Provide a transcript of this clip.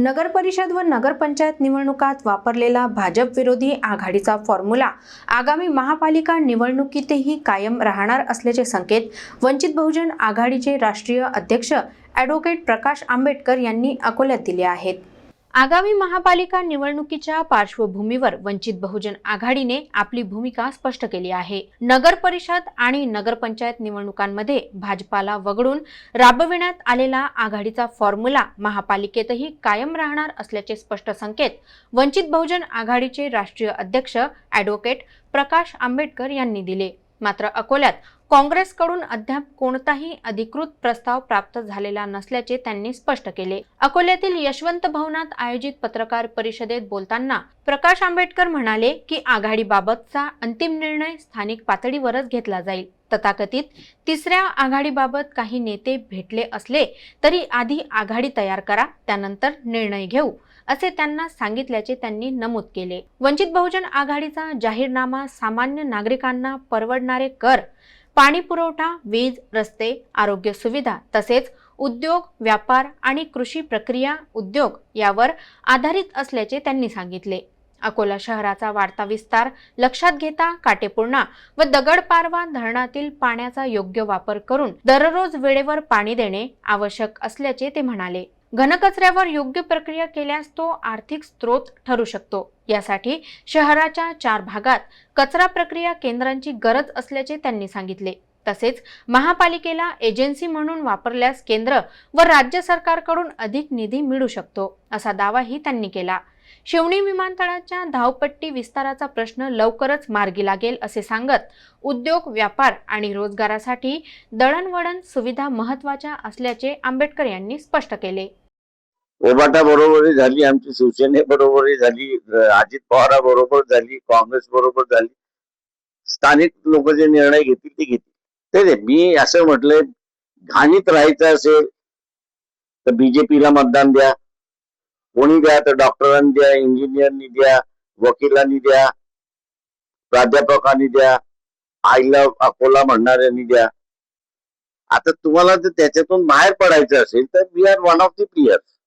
नगर परिषद व नगरपंचायत निवडणुकात वापरलेला भाजप विरोधी आघाडीचा फॉर्म्युला आगामी महापालिका निवडणुकीतही कायम राहणार असल्याचे संकेत वंचित बहुजन आघाडीचे राष्ट्रीय अध्यक्ष ॲडव्होकेट प्रकाश आंबेडकर यांनी अकोल्यात दिले आहेत. आगामी महापालिका निवडणुकीच्या पार्श्वभूमीवर वंचित बहुजन आघाडीने आपली भूमिका स्पष्ट केली आहे. नगर परिषद आणि नगरपंचायत निवडणुकांमध्ये भाजपाला वगळून राबविण्यात आलेला आघाडीचा फॉर्म्युला महापालिकेतही कायम राहणार असल्याचे स्पष्ट संकेत वंचित बहुजन आघाडीचे राष्ट्रीय अध्यक्ष ॲडव्होकेट प्रकाश आंबेडकर यांनी दिले. मात्र अकोल्यात काँग्रेसकडून अद्याप कोणताही अधिकृत प्रस्ताव प्राप्त झालेला नसल्याचे त्यांनी स्पष्ट केले. अकोल्यातील यशवंत भवनात आयोजित पत्रकार परिषदेत बोलताना प्रकाश आंबेडकर म्हणाले की आघाडीबाबतचा अंतिम निर्णय स्थानिक पातळीवरच घेतला जाईल. तथाकथित तिसऱ्या आघाडीबाबत काही नेते भेटले असले तरी आधी आघाडी तयार करा त्यानंतर निर्णय घेऊ. असे त्यांना सांगितल्याचे त्यांनी नमूद केले. वंचित बहुजन आघाडीचा जाहीरनामा सामान्य नागरिकांना परवडणारे कर पाणी पुरवठा वीज रस्ते आरोग्य सुविधा तसेच उद्योग व्यापार आणि कृषी प्रक्रिया उद्योग यावर आधारित असल्याचे त्यांनी सांगितले. अकोला शहराचा वाढता विस्तार लक्षात घेता काटेपूर्णा व दगडपारवा धरणातील पाण्याचा योग्य वापर करून दररोज वेळेवर पाणी देणे आवश्यक असल्याचे ते म्हणाले. घनकचऱ्यावर योग्य प्रक्रिया केल्यास तो आर्थिक स्रोत ठरू शकतो. यासाठी शहराच्या चार भागात कचरा प्रक्रिया केंद्रांची गरज असल्याचे त्यांनी सांगितले. तसेच महापालिकेला एजन्सी म्हणून वापरल्यास केंद्र व राज्य सरकारकडून अधिक निधी मिळू शकतो असा दावाही त्यांनी केला. शिवणी विमानतळाच्या धावपट्टी विस्ताराचा प्रश्न लवकरच मार्गी लागेल असे सांगत उद्योग व्यापार आणि रोजगारासाठी दळणवळण सुविधा महत्त्वाच्या असल्याचे आंबेडकर यांनी स्पष्ट केले. ओबाटा बरोबरही झाली आमची शिवसेने बरोबरही झाली अजित पवारा बरोबर झाली काँग्रेस बरोबर झाली. स्थानिक लोक जे निर्णय घेतील ते घेतील. ते मी असं म्हटलंय घाणीत राहायचं असेल तर बीजेपीला मतदान द्या. कोणी द्या तर डॉक्टरांनी द्या इंजिनियरनी द्या वकिलांनी द्या प्राध्यापकांनी द्या आईला अकोला म्हणणाऱ्यांनी द्या. आता तुम्हाला जर त्याच्यातून बाहेर पडायचं असेल तर we are one of the players